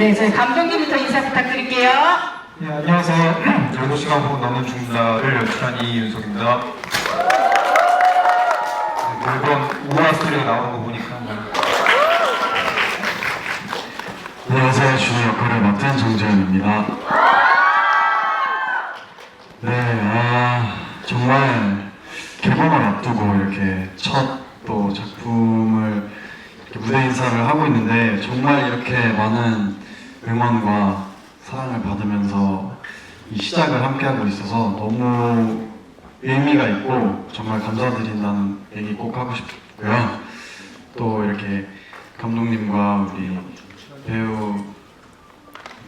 네, 저희 감독님부터 인사 부탁드릴게요. 네, 안녕하세요. 8시간 후 남은 중나를 연출한 이윤석입니다. 네, 매번 우아 스토리가 나오는 거 보니까 뭐 안녕하세요. 주의 역할을 맡은 정재현입니다. 네, 아, 정말 개봉을 앞두고 이렇게 첫 또 작품을 이렇게 무대 인사를 하고 있는데 정말 이렇게 많은 응원과 사랑을 받으면서 이 시작을 함께하고 있어서 너무 의미가 있고 정말 감사드린다는 얘기 꼭 하고 싶고요. 또 이렇게 감독님과 우리 배우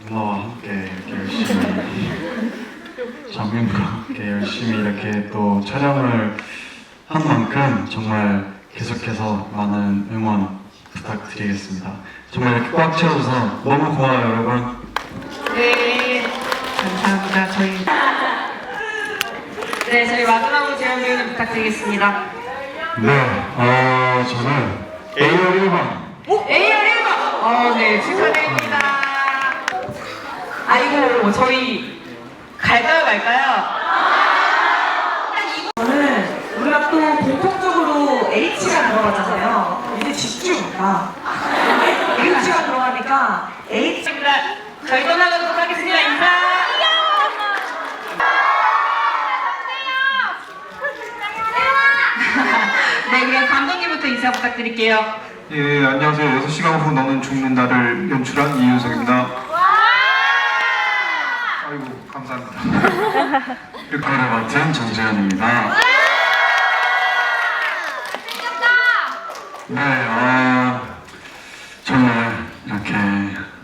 누나와 함께 이렇게 열심히 장면과 함께 열심히 이렇게 또 촬영을 한 만큼 정말 계속해서 많은 응원 부탁드리겠습니다. 정말 이렇게 꽉 채워줘서 너무 고마워요 여러분. 네, 감사합니다. 저희 네, 저희 마지막으로 재현 배우님 부탁드리겠습니다. 네, 어, 저는 A열 1번 A열 1번! 어, 네, 축하드립니다. 아이고, 저희 갈까요, 말까요? 저는 우리가 또 공통적으로 H가 들어가잖아요. 집중이다. H가 들어가니까 H 입니다. 저희 떠나가도록 하겠습니다. 인사! 네, 그럼 감독님부터 인사 부탁드릴게요. 예, 안녕하세요. 6시간 후 너는 죽는다를 연출한 이윤석입니다. 아이고, 감사합니다. 역할을 맡은 정재현입니다. 네, 어, 정말 이렇게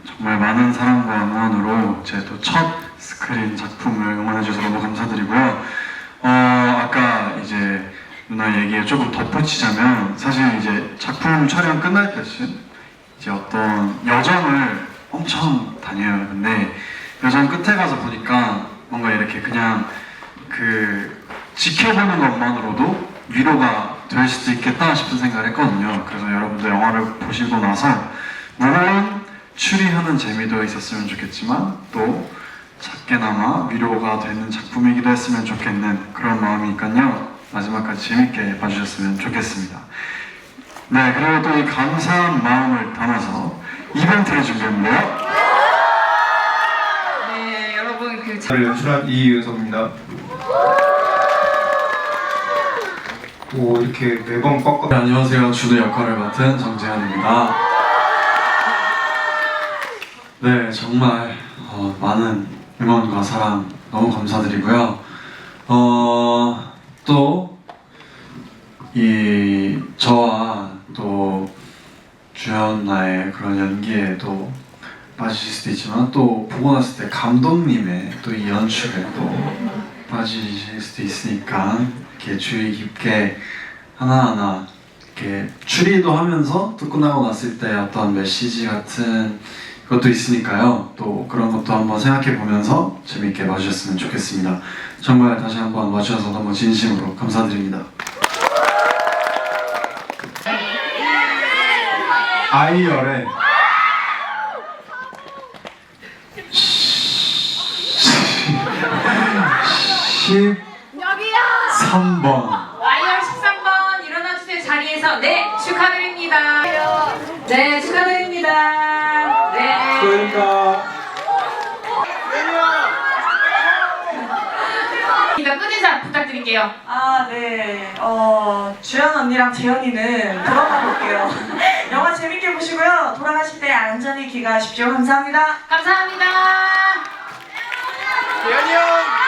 정말 많은 사랑과 응원으로 제 또 첫 스크린 작품을 응원해주셔서 너무 감사드리고요. 어, 아까 이제 누나 얘기에 조금 덧붙이자면 사실 이제 작품 촬영 끝날 때쯤 이제 어떤 여정을 엄청 다녀요. 근데 여정 끝에 가서 보니까 뭔가 이렇게 그냥 그 지켜보는 것만으로도 위로가 될 수도 있겠다 싶은 생각을 했거든요. 그래서 여러분들 영화를 보시고 나서 물론 추리하는 재미도 있었으면 좋겠지만 또 작게나마 위로가 되는 작품이기도 했으면 좋겠는 그런 마음이니까요. 마지막까지 재밌게 봐주셨으면 좋겠습니다. 네, 그리고 또 이 감사한 마음을 담아서 이벤트를 준비했는데요. 네, 여러분 그 저를 연출한 이윤석입니다. 오, 이렇게 매번 꺾어. 네, 안녕하세요. 주도 역할을 맡은 정재현입니다. 네, 정말 어, 많은 응원과 사랑 너무 감사드리고요. 어, 또, 이, 저와 또, 주연 나의 그런 연기에도 빠지실 수도 있지만 또 보고 났을 때 감독님의 또 이 연출에 또 빠지실 수도 있으니까 이렇게 주의 깊게 하나하나 이렇게 추리도 하면서 또 끝나고 났을 때 어떤 메시지 같은 것도 있으니까요. 또 그런 것도 한번 생각해 보면서 재밌게 봐주셨으면 좋겠습니다. 정말 다시 한번 와주셔서 너무 진심으로 감사드립니다. 아이열의 여기요! 13번 와이어 13번 일어나주세요 자리에서 네 축하드립니다. 네 축하드립니다. 네. 그러니까 이거 끝인사 부탁드릴게요. 아, 네. 어, 주연 언니랑 재현이는 돌아가 볼게요. 영화 재밌게 보시고요. 돌아가실 때 안전히 귀가하십시오. 감사합니다. 감사합니다. 대현이 형